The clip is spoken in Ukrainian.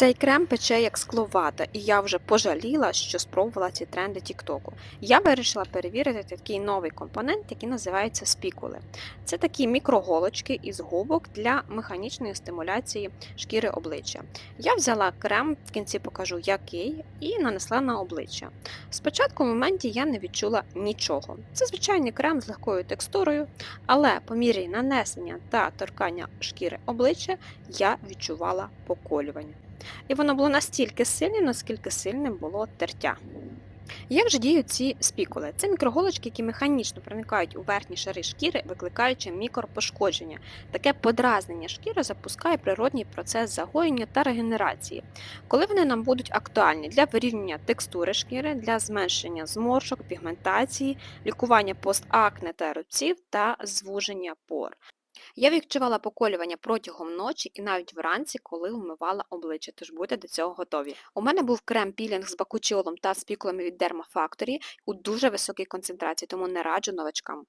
Цей крем пече як скловата, і я вже пожаліла, що спробувала ці тренди Тіктоку. Я вирішила перевірити такий новий компонент, який називається спікули. Це такі мікроголочки із губок для механічної стимуляції шкіри обличчя. Я взяла крем, в кінці покажу який, і нанесла на обличчя. Спочатку в моменті я не відчула нічого. Це звичайний крем з легкою текстурою, але по мірі нанесення та торкання шкіри обличчя я відчувала поколювання. І воно було настільки сильним, наскільки сильним було тертя. Як же діють ці спікули? Це мікроголочки, які механічно проникають у верхні шари шкіри, викликаючи мікропошкодження. Таке подразнення шкіри запускає природній процес загоєння та регенерації. Коли вони нам будуть актуальні для вирівняння текстури шкіри, для зменшення зморшок, пігментації, лікування постакне та рубців та звуження пор. Я відчувала поколювання протягом ночі і навіть вранці, коли вмивала обличчя, тож будьте до цього готові. У мене був крем-пілінг з бакучолом та спіклами від Derma Factory у дуже високій концентрації, тому не раджу новачкам.